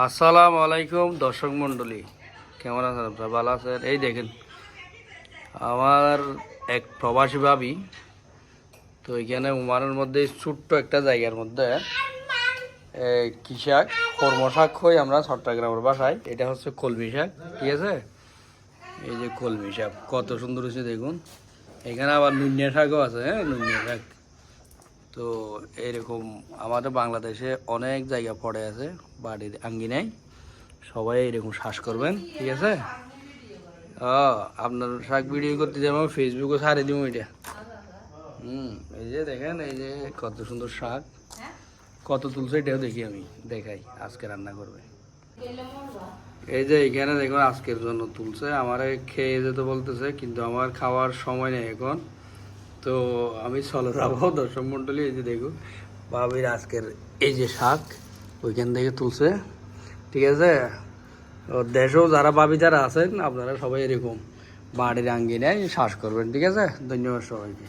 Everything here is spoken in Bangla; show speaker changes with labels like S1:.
S1: আসসালামু আলাইকুম, দর্শক মণ্ডলী। কেমন আছেন আপনারা? ভালো আছেন? এই দেখেন, আমার এক প্রবাসী ভাবি, তো এখানে উমানের মধ্যে ছোট্ট একটা জায়গার মধ্যে কি শাক? কর্ম হই আমরা চট্টগ্রামের বাসায়। এটা হচ্ছে কলমি শাক, ঠিক আছে? এই যে কলমি শাক, কত সুন্দর হয়েছে দেখুন। এখানে আবার নুনিয়া শাকও আছে হ্যাঁ? নুনিয়া শাক। তো এরকম আমাদের বাংলাদেশে অনেক জায়গা পড়ে আছে। বাড়ির আঙ্গিনায় সবাই এরকম শ্বাস করবেন, ঠিক আছে? ও, আপনার শাক ভিডিও করতে যাব ফেসবুকে ছাড়ে দিব এটা। হুম, এই যে দেখেন, এই যে কত সুন্দর শাক। কত তুলছে এটাও দেখি আমি, দেখাই, আজকে রান্না করবে। এই যে এখানে দেখুন, আজকের জন্য তুলছে। আমারে খেয়ে যেতে বলতেছে, কিন্তু আমার খাওয়ার সময় নেই এখন। তো আমি চলো যাব, দর্শক মন্ডলী, এই যে দেখুন, বাবির আজকের এই যে শাক। ওইখান থেকে তুলছে। ঠিক আছে? দেশেও যারা বাবি যারা আছেন, আপনারা সবাই এরকম বাড়ির আঙ্গিনায় শ্বাস করবেন, ঠিক আছে? ধন্যবাদ সবাইকে।